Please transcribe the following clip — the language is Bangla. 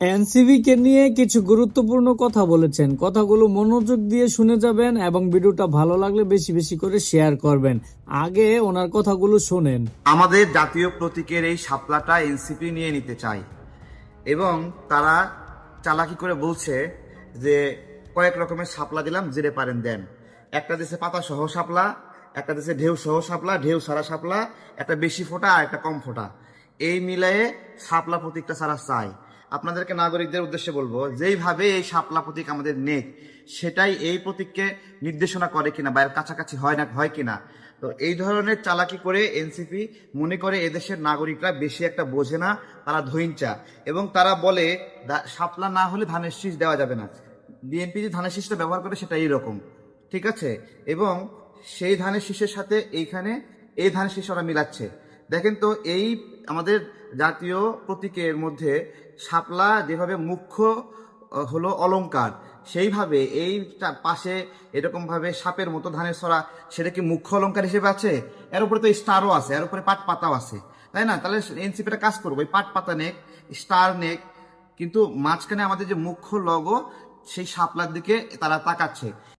এনসিভি কে নিয়ে কিছু গুরুত্বপূর্ণ কথা বলেছেন। কথাগুলো মনোযোগ দিয়ে শুনে যাবেন এবং ভিডিওটা ভালো লাগলে বেশি বেশি করে শেয়ার করবেন। আগে ওনার কথাগুলো শোনেন। আমাদের জাতীয় প্রতীকের এই শাপলাটা এনসিপি নিয়ে নিতে চায় এবং তারা চালাকি করে বলছে যে কয়েক রকমের সাপলা দিলাম, জেরে পারেন, দেন। একটা দেশে পাতা সহ সাপলা একটা দেশে ঢেউ সহ সাপলা ঢেউ সারা সাপলা একটা বেশি ফোটা আর একটা কম ফোটা। এই মিলায়ে শাপলা প্রতীকটা সারা চাই আপনাদেরকে নাগরিকদের উদ্দেশ্যে বলব, যেইভাবে এই শাপলা প্রতীক আমাদের নেক সেটাই এই প্রতীককে নির্দেশনা করে কিনা বা এর কাছাকাছি হয় না, হয় কিনা। তো এই ধরনের চালাকি করে এনসিপি মনে করে এদেশের নাগরিকরা বেশি একটা বোঝে না, তারা ধৈঞ্চা এবং তারা বলে শাপলা না হলে ধানের শীষ দেওয়া যাবে না। বিএনপি যে ধানের শীষটা ব্যবহার করে সেটা এইরকম ঠিক আছে? এবং সেই ধানের শীষের সাথে এইখানে, এই ধানের শীষ ওরা মিলাচ্ছে। দেখেন তো, এই আমাদের জাতীয় প্রতীকের মধ্যে শাপলা যেভাবে মুখ্য হলো অলংকার, সেইভাবে এই পাশে এরকম ভাবে সাপের মতো ধানের ছড়া, সেটা কি মুখ্য অলংকার হিসেবে আছে? এর উপরে তো স্টারও আছে, এর উপরে পাট পাতাও আছে, তাই না? তাহলে এনসিপিটা কাজ করব, ওই পাট পাতা নেক, স্টার নেক, কিন্তু মাঝখানে আমাদের যে মুখ্য লগো সেই শাপলার দিকে তারা তাকাচ্ছে।